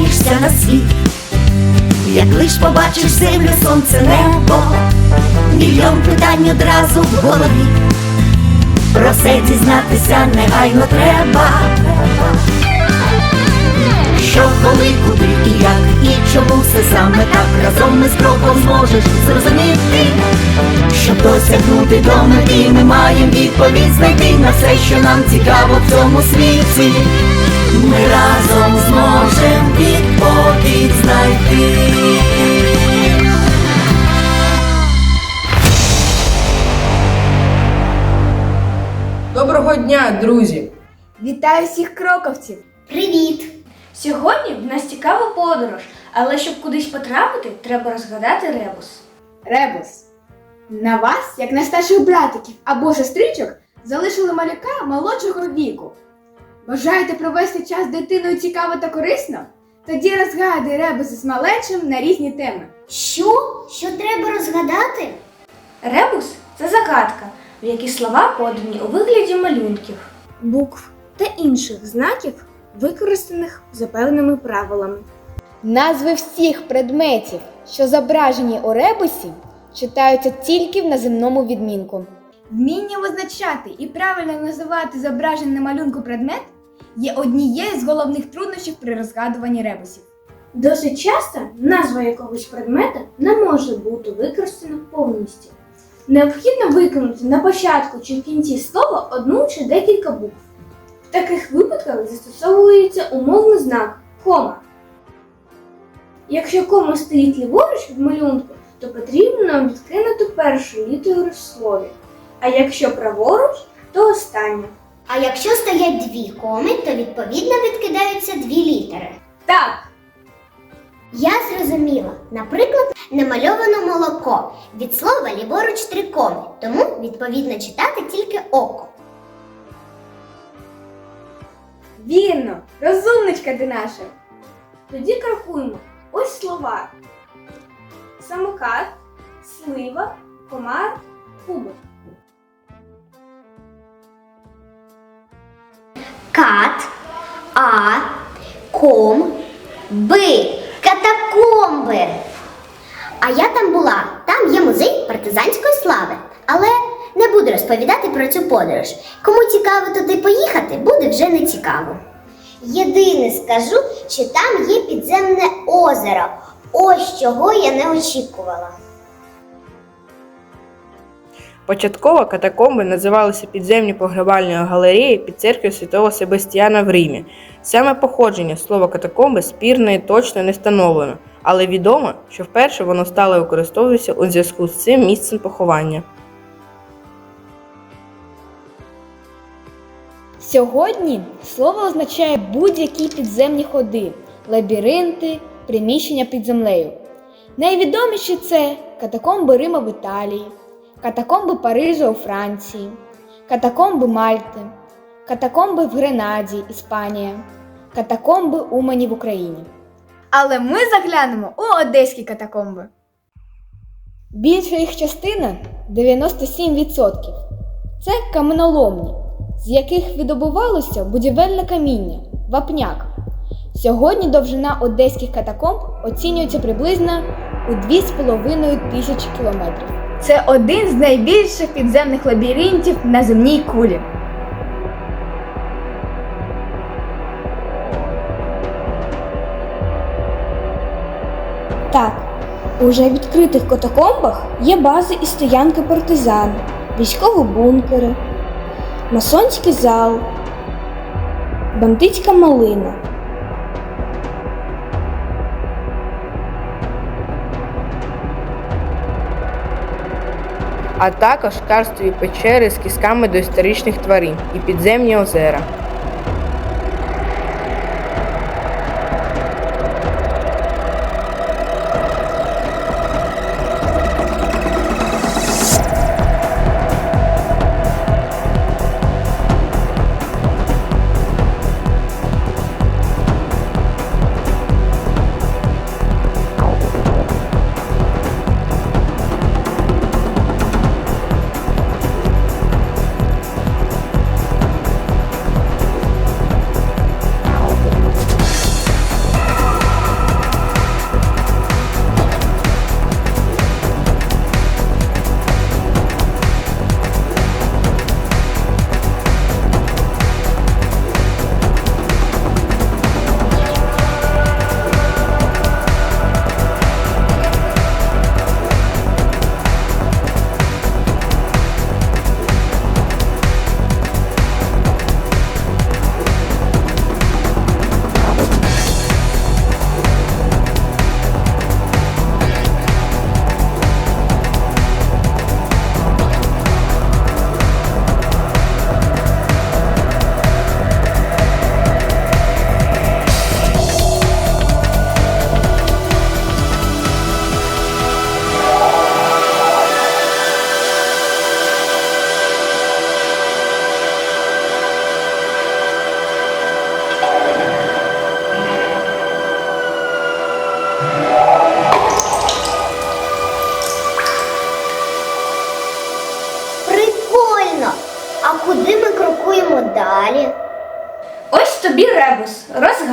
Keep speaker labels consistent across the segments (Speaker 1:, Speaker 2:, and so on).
Speaker 1: з'являєшся на світ, як лиш побачиш землю, сонце, небо, мільйон питань одразу в голові. Про все дізнатися негайно треба. Що, коли, куди і як, і чому все саме так разом ми з кроком зможеш зрозуміти, щоб досягнути до мети, ми маємо відповідь знайти на все, що нам цікаво в цьому світі. Ми разом зможемо відповідь знайти.
Speaker 2: Доброго дня, друзі!
Speaker 3: Вітаю всіх кроковців!
Speaker 4: Привіт!
Speaker 5: Сьогодні в нас цікава подорож, але щоб кудись потрапити, треба розгадати ребус.
Speaker 3: Ребус! На вас, як на старших братиків або сестричок, залишили малюка молодшого віку. Бажаєте провести час з дитиною цікаво та корисно? Тоді розгадуй ребуси з малечим на різні теми.
Speaker 4: Що? Що треба розгадати?
Speaker 5: Ребус це загадка, в якій слова подані у вигляді малюнків.
Speaker 6: букв та інших знаків, використаних за певними правилами.
Speaker 7: Назви всіх предметів, що зображені у ребусі, читаються тільки в наземному відмінку.
Speaker 3: Вміння визначати і правильно називати зображений на малюнку предмет є однією з головних труднощів при розгадуванні ребусів.
Speaker 6: Досить часто назва якогось предмета не може бути використана повністю. Необхідно виконати на початку чи в кінці слова одну чи декілька букв. В таких випадках застосовується умовний знак кома. Якщо кома стоїть ліворуч від малюнку, то потрібно відкинути першу літеру в слові. А якщо праворуч, то останню.
Speaker 4: А якщо стоять дві коми, то відповідно відкидаються дві літери.
Speaker 3: Так,
Speaker 4: Я зрозуміла. Наприклад, намальовано молоко. Від слова ліворуч три коми, тому відповідно читати тільки око.
Speaker 3: вірно, розумничка ти наша.
Speaker 6: Тоді крокуємо. Ось слова: самокат, слива, комар, кубик.
Speaker 4: Кат, а, ком, би. Катакомби. А я там була. Там є музей партизанської слави. Але не буду розповідати про цю подорож. Кому цікаво туди поїхати, буде вже не цікаво. Єдине скажу, що там є підземне озеро. Ось чого я не очікувала.
Speaker 2: Початково катакомби називалися підземні погребальної галереї під церквою святого Себастьяна в Римі. Саме походження слова катакомби спірно і точно не встановлено, але відомо, що вперше воно стало використовуватися у зв'язку з цим місцем поховання.
Speaker 7: Сьогодні слово означає будь-які підземні ходи, лабіринти, приміщення під землею. Найвідоміші це катакомби Рима в Італії, катакомби Парижа у Франції, катакомби Мальти, катакомби в Гренаді, Іспанія, катакомби Умані в Україні.
Speaker 3: але ми заглянемо у одеські катакомби.
Speaker 7: Більша їх частина 97%. Це каменоломні, з яких видобувалося будівельне каміння, вапняк. Сьогодні довжина одеських катакомб оцінюється приблизно у 2,5 тисячі кілометрів.
Speaker 3: Це один з найбільших підземних лабіринтів на земній кулі.
Speaker 6: Так, у вже відкритих катакомбах є бази і стоянки партизан, військові бункери, масонський зал, бандитська малина.
Speaker 2: А також карстові печери з кісками доісторичних тварин і підземні озера.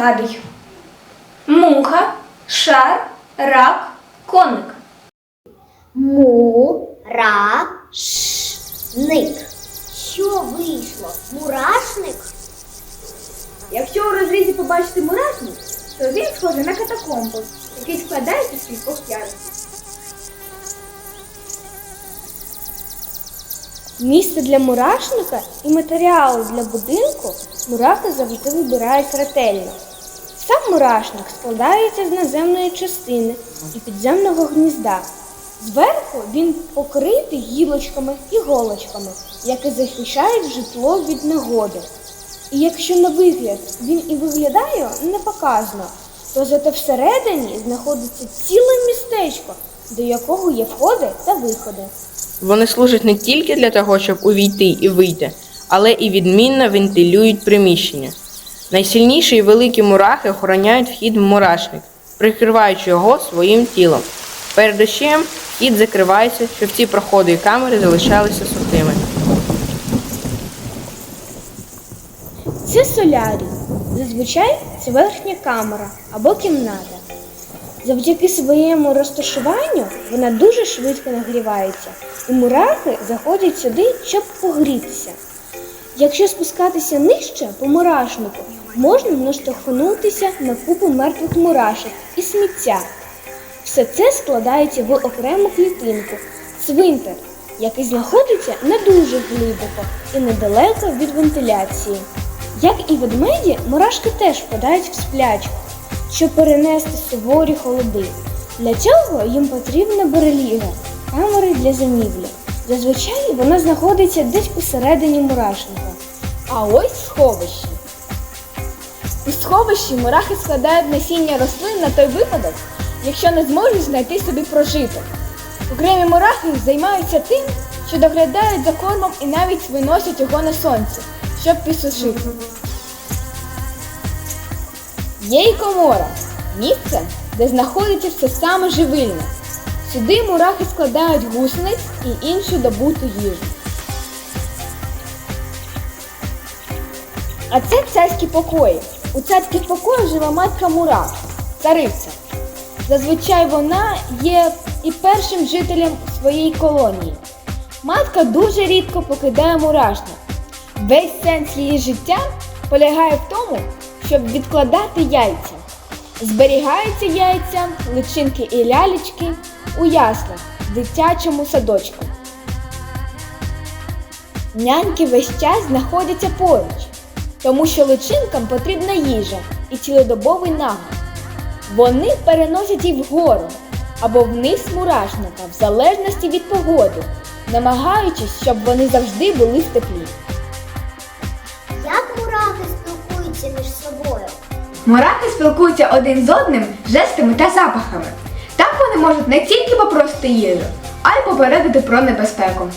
Speaker 5: Розгадуй. Муха, шар, рак, коник.
Speaker 4: Мурашник. Що вийшло? Мурашник?
Speaker 6: Якщо у розрізі побачите мурашник, то він схожий на катакомбу, який складається з кількох ярусів. Місце для мурашника і матеріали для будинку мурахи завжди вибирають ретельно. Сам мурашник складається з наземної частини і підземного гнізда. Зверху він покритий гілочками і голочками, які захищають житло від негоди. І якщо на вигляд він і виглядає непоказно, то зате всередині знаходиться ціле містечко, до якого є входи та виходи.
Speaker 2: Вони служать не тільки для того, щоб увійти і вийти, але і відмінно вентилюють приміщення. Найсильніші і великі мурахи охороняють вхід в мурашник, прикриваючи його своїм тілом. Перед дощем вхід закривається, щоб ці проходи і камери залишалися сухими.
Speaker 6: Це солярій. Зазвичай це верхня камера або кімната. Завдяки своєму розташуванню вона дуже швидко нагрівається, і мурахи заходять сюди, щоб погрітися. Якщо спускатися нижче по мурашнику, можна наштовхнутися на купу мертвих мурашок і сміття. Все це складається в окрему клітинку цвинтар, який знаходиться не дуже глибоко і недалеко від вентиляції. Як і ведмеді, мурашки теж впадають в сплячку, щоб перенести суворі холоди. Для цього їм потрібна береліга, камери для зимівлі. Зазвичай вона знаходиться десь посередині мурашника. А ось сховище. У сховищі мурахи складають насіння рослин на той випадок, якщо не зможуть знайти собі прожиток. Окремі мурахи займаються тим, що доглядають за кормом і навіть виносять його на сонце, щоб підсушити. Є й комора місце, де знаходиться все саме живильне. Сюди мурахи складають гусениць і іншу добуту їжу. А це царські покої. У царських покоях живе матка мурах, цариця. Зазвичай вона є і першим жителем своєї колонії. Матка дуже рідко покидає мурашник. Весь сенс її життя полягає в тому, щоб відкладати яйця. Зберігаються яйця, личинки і лялечки у яслах, дитячому садочку. Няньки весь час знаходяться поруч, тому що личинкам потрібна їжа і цілодобовий нагляд. Вони переносять їх вгору або вниз мурашника в залежності від погоди, намагаючись, щоб вони завжди були в теплі.
Speaker 4: Як мурахи спілкуються між собою?
Speaker 3: Мурахи спілкуються один з одним жестами та запахами. Так вони можуть не тільки попросити їжу, а й попередити про небезпеку.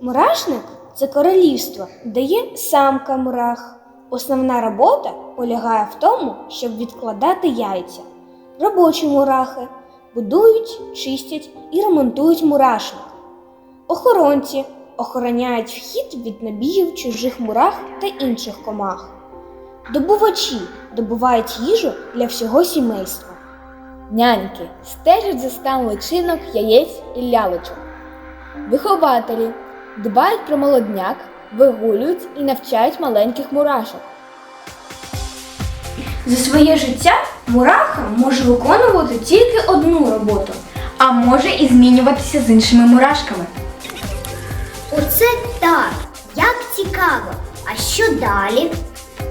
Speaker 6: Мурашник це королівство, де є самка мурах. Основна робота полягає в тому, щоб відкладати яйця. Робочі мурахи будують, чистять і ремонтують мурашник. Охоронці охороняють вхід від набігів чужих мурах та інших комах. Добувачі добувають їжу для всього сімейства. Няньки стежать за стан личинок, яєць і лялечок. Вихователі дбають про молодняк, вигулюють і навчають маленьких мурашок.
Speaker 5: За своє життя мураха може виконувати тільки одну роботу.
Speaker 3: А може і змінюватися з іншими мурашками.
Speaker 4: Оце так, як цікаво. А що далі?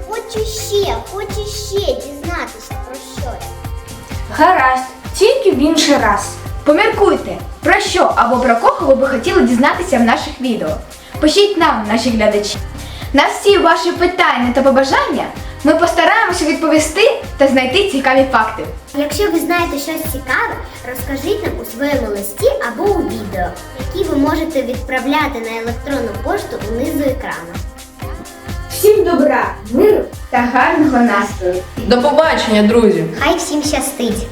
Speaker 4: Хочу ще, хочу ще дізнатися про щось.
Speaker 5: Гаразд, тільки в інший раз.
Speaker 3: Поміркуйте, про що або про кого ви би хотіли дізнатися в наших відео. Пишіть нам, наші глядачі. На всі ваші питання та побажання ми постараємося відповісти та знайти цікаві факти.
Speaker 4: Якщо ви знаєте щось цікаве, розкажіть нам у своєму листі або у відео, які ви можете відправляти на електронну пошту унизу екрану.
Speaker 6: Всім добра, миру
Speaker 3: та гарного настрою!
Speaker 2: До побачення, друзі!
Speaker 4: Хай всім щастить!